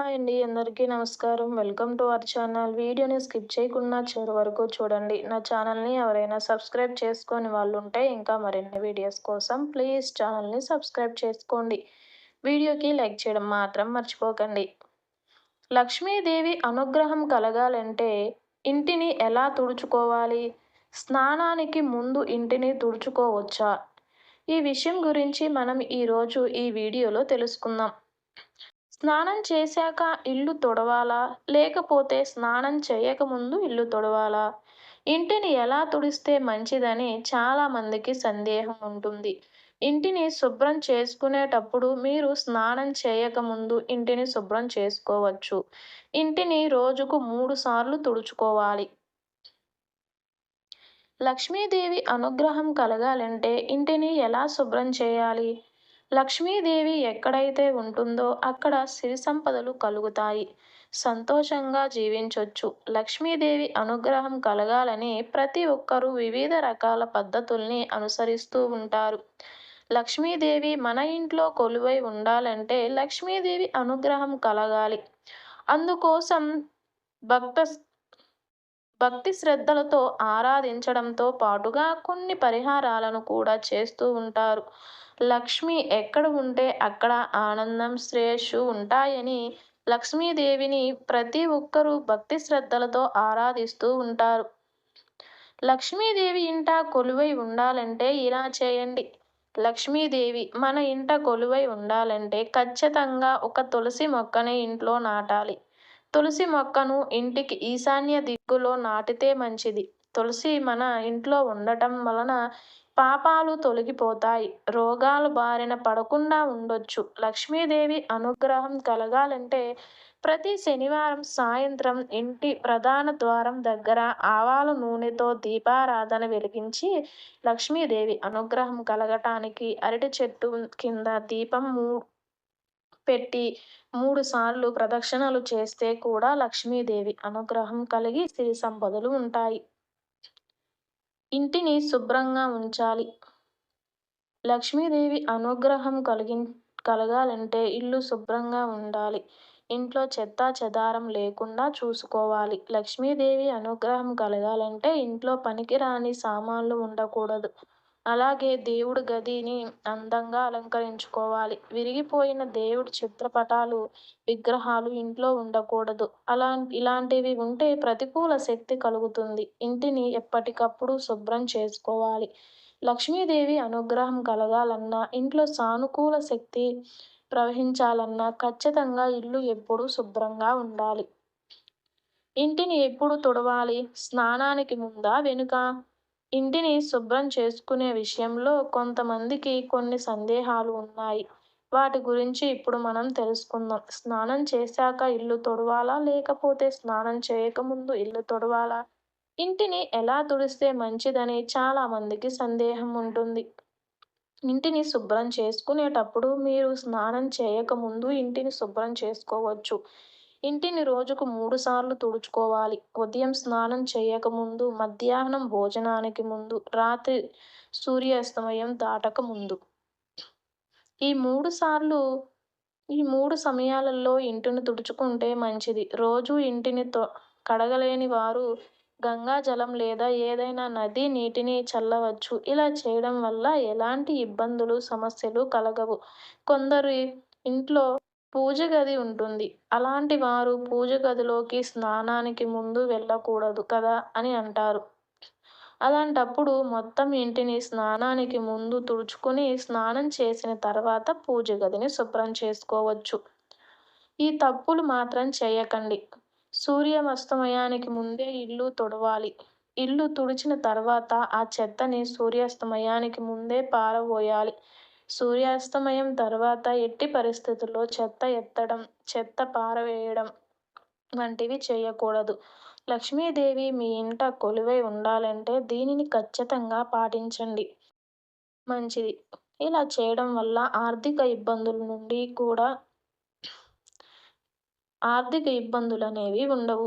Hi అండి అందరికీ నమస్కారం. Welcome to our channel. వీడియోని స్కిప్ చేయకుండా చివరి వరకు చూడండి. నా ఛానల్ని ఎవరైనా సబ్స్క్రైబ్ చేసుకొని వాళ్ళు ఉంటే ఇంకా మరిన్ని వీడియోస్ కోసం ప్లీజ్ ఛానల్ని సబ్స్క్రైబ్ చేసుకోండి. వీడియోకి లైక్ చేయడం మాత్రం మర్చిపోకండి. లక్ష్మీదేవి అనుగ్రహం కలగాలంటే ఇంటిని ఎలా తుడుచుకోవాలి? స్నానానికి ముందు ఇంటిని తుడుచుకోవచ్చా? ఈ విషయం గురించి మనం ఈరోజు ఈ వీడియోలో తెలుసుకుందాం. స్నానం చేశాక ఇల్లు తుడవాలా? లేకపోతే స్నానం చేయకముందు ఇల్లు తుడవాలా? ఇంటిని ఎలా తుడిస్తే మంచిదని చాలామందికి సందేహం ఉంటుంది. ఇంటిని శుభ్రం చేసుకునేటప్పుడు మీరు స్నానం చేయకముందు ఇంటిని శుభ్రం చేసుకోవచ్చు. ఇంటిని రోజుకు మూడు సార్లు తుడుచుకోవాలి. లక్ష్మీదేవి అనుగ్రహం కలగాలంటే ఇంటిని ఎలా శుభ్రం చేయాలి? లక్ష్మీదేవి ఎక్కడైతే ఉంటుందో అక్కడ సిరి సంపదలు కలుగుతాయి. సంతోషంగా జీవించవచ్చు లక్ష్మీదేవి అనుగ్రహం కలగాలని ప్రతి ఒక్కరూ వివిధ రకాల పద్ధతుల్ని అనుసరిస్తూ ఉంటారు. లక్ష్మీదేవి మన ఇంట్లో కొలువై ఉండాలంటే లక్ష్మీదేవి అనుగ్రహం కలగాలి. అందుకోసం భక్త భక్తి శ్రద్ధలతో ఆరాధించడంతో పాటుగా కొన్ని పరిహారాలను కూడా చేస్తూ ఉంటారు. లక్ష్మి ఎక్కడ ఉంటే అక్కడ ఆనందం శ్రేయస్సు ఉంటాయని లక్ష్మీదేవిని ప్రతి ఒక్కరూ భక్తి శ్రద్ధలతో ఆరాధిస్తూ ఉంటారు. లక్ష్మీదేవి ఇంట కొలువై ఉండాలంటే ఇలా చేయండి. లక్ష్మీదేవి మన ఇంట కొలువై ఉండాలంటే ఖచ్చితంగా ఒక తులసి మొక్కని ఇంట్లో నాటాలి. తులసి మొక్కను ఇంటికి ఈశాన్య దిక్కులో నాటితే మంచిది. తులసి మన ఇంట్లో ఉండటం వలన పాపాలు తొలగిపోతాయి. రోగాలు బారిన పడకుండా ఉండొచ్చు. లక్ష్మీదేవి అనుగ్రహం కలగాలంటే ప్రతి శనివారం సాయంత్రం ఇంటి ప్రధాన ద్వారం దగ్గర ఆవాల నూనెతో దీపారాధన వెలిగించి లక్ష్మీదేవి అనుగ్రహం కలగటానికి అరటి చెట్టు కింద దీపం మూ పెట్టి మూడు సార్లు ప్రదక్షిణలు చేస్తే కూడా లక్ష్మీదేవి అనుగ్రహం కలిగి సిరి సంపదలు ఉంటాయి. ఇంటిని శుభ్రంగా ఉంచాలి. లక్ష్మీదేవి అనుగ్రహం కలిగి కలగాలంటే ఇల్లు శుభ్రంగా ఉండాలి. ఇంట్లో చెత్తా చెదారం లేకుండా చూసుకోవాలి. లక్ష్మీదేవి అనుగ్రహం కలగాలంటే ఇంట్లో పనికిరాని సామాన్లు ఉండకూడదు. అలాగే దేవుడి గదిని అందంగా అలంకరించుకోవాలి. విరిగిపోయిన దేవుడి చిత్రపటాలు విగ్రహాలు ఇంట్లో ఉండకూడదు. అలా ఇలాంటివి ఉంటే ప్రతికూల శక్తి కలుగుతుంది. ఇంటిని ఎప్పటికప్పుడు శుభ్రం చేసుకోవాలి. లక్ష్మీదేవి అనుగ్రహం కలగాలన్నా ఇంట్లో సానుకూల శక్తి ప్రవహించాలన్నా ఖచ్చితంగా ఇల్లు ఎప్పుడూ శుభ్రంగా ఉండాలి. ఇంటిని ఎప్పుడు తుడవాలి? స్నానానికి ముందా వెనుక? ఇంటిని శుభ్రం చేసుకునే విషయంలో కొంతమందికి కొన్ని సందేహాలు ఉన్నాయి. వాటి గురించి ఇప్పుడు మనం తెలుసుకుందాం. స్నానం చేశాక ఇల్లు తొడవాలా? లేకపోతే స్నానం చేయకముందు ఇల్లు తొడవాలా? ఇంటిని ఎలా తుడిస్తే మంచిదని చాలామందికి సందేహం ఉంటుంది. ఇంటిని శుభ్రం చేసుకునేటప్పుడు మీరు స్నానం చేయకముందు ఇంటిని శుభ్రం చేసుకోవచ్చు. ఇంటిని రోజుకు మూడు సార్లు తుడుచుకోవాలి. ఉదయం స్నానం చేయకముందు మధ్యాహ్నం భోజనానికి ముందు రాత్రి సూర్యాస్తమయం దాటక ముందు. ఈ మూడు సార్లు ఈ మూడు సమయాలలో ఇంటిని తుడుచుకుంటే మంచిది. రోజు ఇంటిని తొ కడగలేని వారు గంగా జలం లేదా ఏదైనా నది నీటిని చల్లవచ్చు. ఇలా చేయడం వల్ల ఎలాంటి ఇబ్బందులు సమస్యలు కలగవు. కొందరు ఇంట్లో పూజ గది ఉంటుంది. అలాంటి వారు పూజ గదిలోకి స్నానానికి ముందు వెళ్ళకూడదు కదా అని అంటారు. అలాంటప్పుడు మొత్తం ఇంటిని స్నానానికి ముందు తుడుచుకుని స్నానం చేసిన తర్వాత పూజ గదిని శుభ్రం చేసుకోవచ్చు. ఈ తప్పులు మాత్రం చేయకండి. సూర్యాస్తమయానికి ముందే ఇల్లు తుడవాలి. ఇల్లు తుడిచిన తర్వాత ఆ చెత్తని సూర్యాస్తమయానికి ముందే పారబోయాలి. సూర్యాస్తమయం తర్వాత ఎట్టి పరిస్థితుల్లో చెత్త ఎత్తడం చెత్త పారవేయడం వంటివి చేయకూడదు. లక్ష్మీదేవి మీ ఇంట కొలువై ఉండాలంటే దీనిని ఖచ్చితంగా పాటించండి. మంచిది. ఇలా చేయడం వల్ల ఆర్థిక ఇబ్బందుల నుండి కూడా ఆర్థిక ఇబ్బందులు అనేవి ఉండవు.